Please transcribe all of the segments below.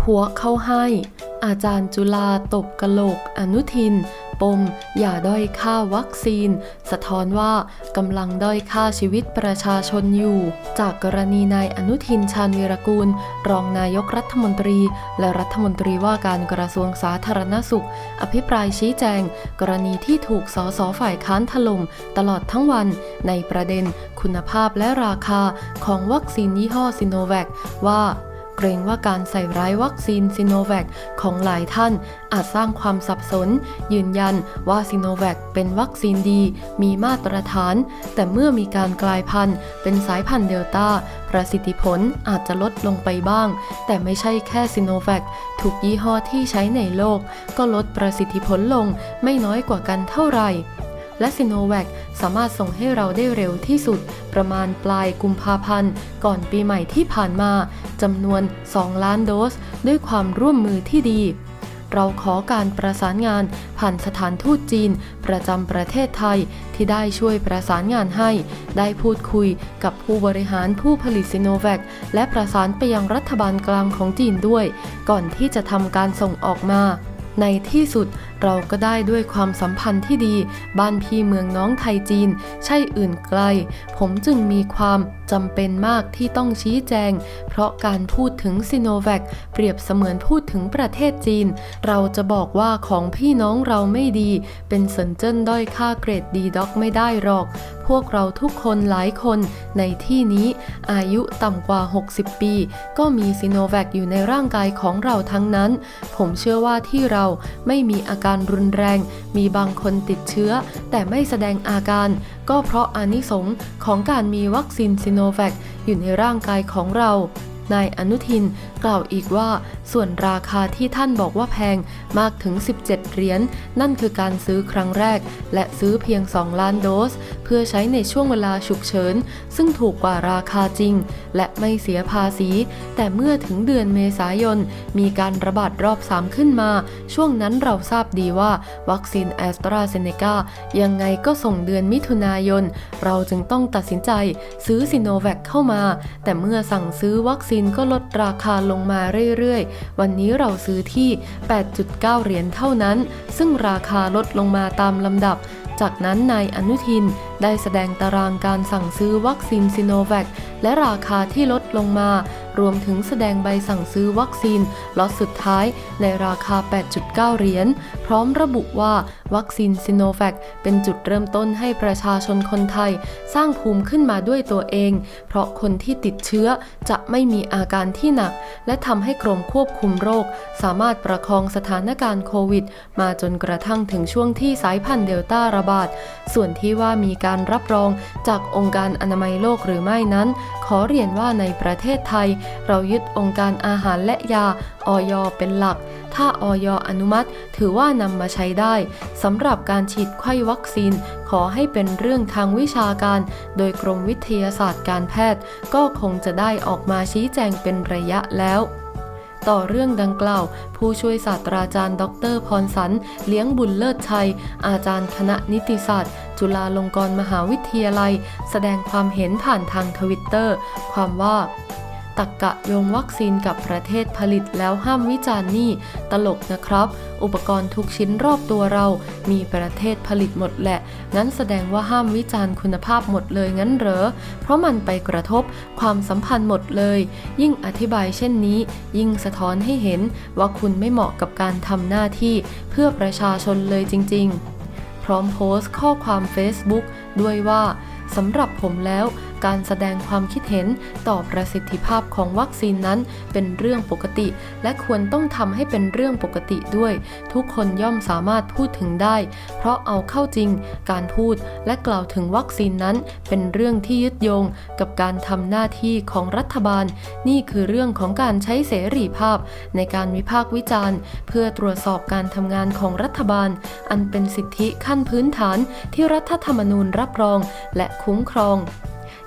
พัวเข้าให้ อาจารย์จุลาตบกระโหลกอนุทิน ปม อย่าด้อยค่าวัคซีน สะท้อนว่ากำลังด้อยค่าชีวิตประชาชนอยู่ จากกรณีนายอนุทินชาญวีรกูล รองนายกรัฐมนตรี และรัฐมนตรีว่าการกระทรวงสาธารณสุข อภิปรายชี้แจง กรณีที่ถูกสสฝ่ายค้านถล่มตลอดทั้งวัน ในประเด็น คุณภาพและราคาของวัคซีนยี่ห้อซิโนแวคว่า เกรงว่าการใส่ร้ายวัคซีนซิโนแวคของหลายท่าน อาจสร้างความสับสน ยืนยันว่าซิโนแวคเป็นวัคซีนดี มีมาตรฐาน แต่เมื่อมีการกลายพันธุ์ เป็นสายพันธุ์เดลต้า ประสิทธิผลอาจจะลดลงไปบ้าง แต่ไม่ใช่แค่ซิโนแวคทุกยี่ห้อที่ใช้ในโลก ก็ลดประสิทธิผลลงไม่น้อยกว่ากันเท่าไหร่และซิโนแวคสามารถส่งให้เราได้เร็วที่สุด ประมาณปลายกุมภาพันธ์ ก่อนปีใหม่ที่ผ่านมา จำนวน 2 ล้านโดส ด้วยความร่วมมือที่ดี เราขอการประสานงานผ่านสถานทูตจีน ประจำประเทศไทยที่ได้ช่วยประสานงานให้ ได้พูดคุยกับผู้บริหารผู้ผลิตซิโนแวคและประสานไปยังรัฐบาลกลางของจีนด้วย ก่อนที่จะทำการส่งออกมา ในที่สุด เราก็ได้ด้วยความสัมพันธ์ที่ดี บ้านพี่เมืองน้องไทยจีน ใช่อื่นไกล ผมจึงมีความจำเป็นมากที่ต้องชี้แจง เพราะการพูดถึงซิโนแวคเปรียบเสมือนพูดถึงประเทศจีน เราจะบอกว่าของพี่น้องเราไม่ดี เป็นเซินเจิ้นด้อยค่าเกรดดีด็อกไม่ได้หรอก พวกเราทุกคนหลายคนในที่นี้อายุต่ำกว่า 60 ปี ก็มีซิโนแวคอยู่ในร่างกายของเราทั้งนั้น ผมเชื่อว่าที่เราไม่มีอาการรุนแรง มีบางคนติดเชื้อ แต่ไม่แสดงอาการ ก็เพราะอานิสงของการมีวัคซีนซิโนแวคอยู่ในร่างกายของเรานายอนุทินกล่าวอีกว่า ส่วนราคาที่ท่านบอกว่าแพงมากถึง 17 เหรียญนั่นคือการซื้อครั้งแรก และซื้อเพียง 2 ล้านโดส เพื่อใช้ในช่วงเวลาฉุกเฉิน ซึ่งถูกกว่าราคาจริง และไม่เสียภาษี แต่เมื่อถึงเดือนเมษายน มีการระบาดรอบ 3 ขึ้นมา ช่วงนั้นเราทราบดีว่าวัคซีนแอสตราเซเนกายังไงก็ส่งเดือนมิถุนายน เราจึงต้องตัดสินใจซื้อซิโนแวคเข้ามา แต่เมื่อสั่งซื้อวัคซีนก็ลดราคาลงมาเรื่อยๆวันนี้เราซื้อที่ 8.9 เหรียญเท่านั้น ซึ่งราคาลดลงมาตามลำดับ จากนั้นนายอนุทิน ได้แสดงตารางการสั่งซื้อวัคซีนซิโนแวคและราคาที่ลดลงมา รวมถึงแสดงใบสั่งซื้อวัคซีนล็อตสุดท้ายในราคา 8.9 เหรียญ พร้อมระบุว่าวัคซีนซิโนแวคเป็นจุดเริ่มต้นให้ประชาชนคนไทย สร้างภูมิขึ้นมาด้วยตัวเอง เพราะคนที่ติดเชื้อจะไม่มีอาการที่หนัก และทำให้กรมควบคุมโรค สามารถประคองสถานการณ์โควิด มาจนกระทั่งถึงช่วงที่สายพันธุ์เดลต้าระบาด ส่วนที่ว่ามีการการรับรองจากองค์การอนามัยโลกหรือไม่นั้น ขอเรียนว่าในประเทศไทย เรายึดองค์การอาหารและยาออยเป็นหลัก ถ้าออยอนุมัติ ถือว่านำมาใช้ได้สำหรับการฉีดไข้วัคซีน ขอให้เป็นเรื่องทางวิชาการ โดยกรมวิทยาศาสตร์การแพทย์ ก็คงจะได้ออกมาชี้แจงเป็นระยะแล้ว ต่อเรื่องดังกล่าว ผู้ช่วยศาสตราจารย์ ดรพรสันเลี้ยงบุญเลิศชัย อาจารย์คณะนิติศาสตร์ จุฬาลงกรณ์มหาวิทยาลัย แสดงความเห็นผ่านทางทวิตเตอร์ ความว่า ตักกะโยงวัคซีนกับประเทศผลิตแล้วห้ามวิจารณ์นี่ ตลกนะครับ อุปกรณ์ทุกชิ้นรอบตัวเรา มีประเทศผลิตหมดแหละ งั้นแสดงว่าห้ามวิจารณ์คุณภาพหมดเลยงั้นเหรอ เพราะมันไปกระทบความสัมพันธ์หมดเลย ยิ่งอธิบายเช่นนี้ ยิ่งสะท้อนให้เห็นว่าคุณไม่เหมาะกับการทำหน้าที่เพื่อประชาชนเลยจริง ๆ พร้อมโพสต์ข้อความ Facebook ด้วยว่าสำหรับผมแล้ว การแสดงความคิดเห็นต่อประสิทธิภาพของวัคซีนนั้นเป็นเรื่องปกติ และควรต้องทำให้เป็นเรื่องปกติด้วย ทุกคนย่อมสามารถพูดถึงได้ เพราะเอาเข้าจริง การพูดและกล่าวถึงวัคซีนนั้น เป็นเรื่องที่ยึดโยงกับการทำหน้าที่ของรัฐบาล นี่คือเรื่องของการใช้เสรีภาพ ในการวิพากษ์วิจารณ์ เพื่อตรวจสอบการทำงานของรัฐบาล อันเป็นสิทธิขั้นพื้นฐานที่รัฐธรรมนูญรับรองและคุ้มครอง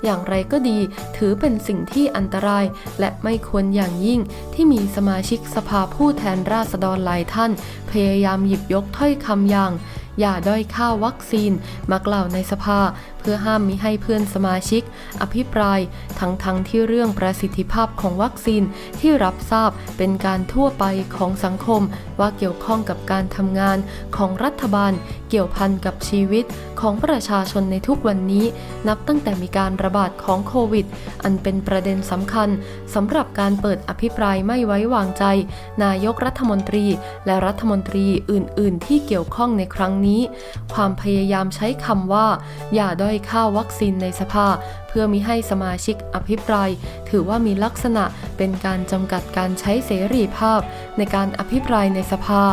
อย่างไรก็ดี ถือเป็นสิ่งที่อันตราย และไม่ควรอย่างยิ่งที่มีสมาชิกสภาผู้แทนราษฎรหลายท่าน พยายามหยิบยกถ้อยคำอย่างอย่าด้อยค่าวัคซีนมากล่าวในสภา เพื่อห้ามมิให้เพื่อนสมาชิก อภิปราย ทั้งทั้งที่เรื่องประสิทธิภาพของวัคซีนที่รับทราบเป็นการทั่วไปของสังคม ว่าเกี่ยวข้องกับการทำงานของรัฐบาล เกี่ยวพันกับชีวิต ของประชาชนในทุกวันนี้ นับตั้งแต่มีการระบาดของโควิด อันเป็นประเด็นสำคัญสำหรับการเปิดอภิปรายไม่ไว้วางใจ นายกรัฐมนตรี และรัฐมนตรีอื่น ๆ ที่เกี่ยวข้องในครั้งนี้ ความพยายามใช้คำว่า อย่าด้อยค่าวัคซีนในสภา เพื่อมิให้สมาชิกอภิปราย ถือว่ามีลักษณะเป็นการจำกัดการใช้เสรีภาพ ในการอภิปรายในสภา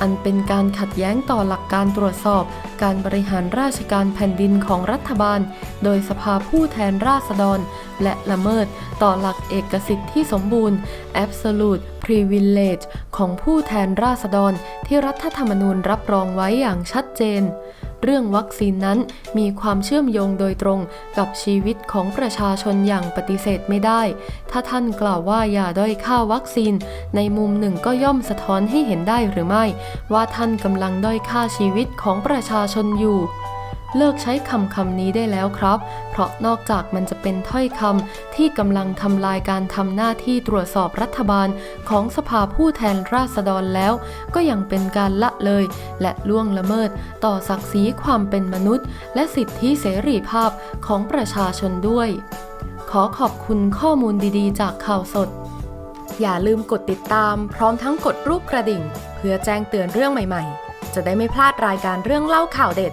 อันเป็นการขัดแย้งต่อหลักการตรวจสอบ การบริหารราชการแผ่นดินของรัฐบาล โดยสภาผู้แทนราษฎร และละเมิดต่อหลักเอกสิทธิ์ที่สมบูรณ์ absolute privilege ของผู้แทนราษฎรที่รัฐธรรมนูญรับรองไว้อย่างชัดเจน เรื่องวัคซีนนั้นมีความเชื่อมโยงโดยตรงกับชีวิตของประชาชนอย่างปฏิเสธไม่ได้ ถ้าท่านกล่าวว่าอย่าด้อยค่าวัคซีน ในมุมหนึ่งก็ย่อมสะท้อนให้เห็นได้หรือไม่ ว่าท่านกำลังด้อยค่าชีวิตของประชาชนอยู่ เลิกใช้คำคำนี้ได้แล้วครับ เพราะนอกจากมันจะเป็นถ้อยคำที่กำลังทำลายการทำหน้าที่ตรวจสอบรัฐบาลของสภาผู้แทนราษฎรแล้ว ก็ยังเป็นการละเลย และล่วงละเมิด ต่อศักดิ์ศรีความเป็นมนุษย์ และสิทธิเสรีภาพของประชาชนด้วย ขอขอบคุณข้อมูลดีๆ จากข่าวสด อย่าลืมกดติดตาม พร้อมทั้งกดรูปกระดิ่ง เพื่อแจ้งเตือนเรื่องใหม่ๆ จะได้ไม่พลาดรายการเรื่องเล่าข่าวเด็ด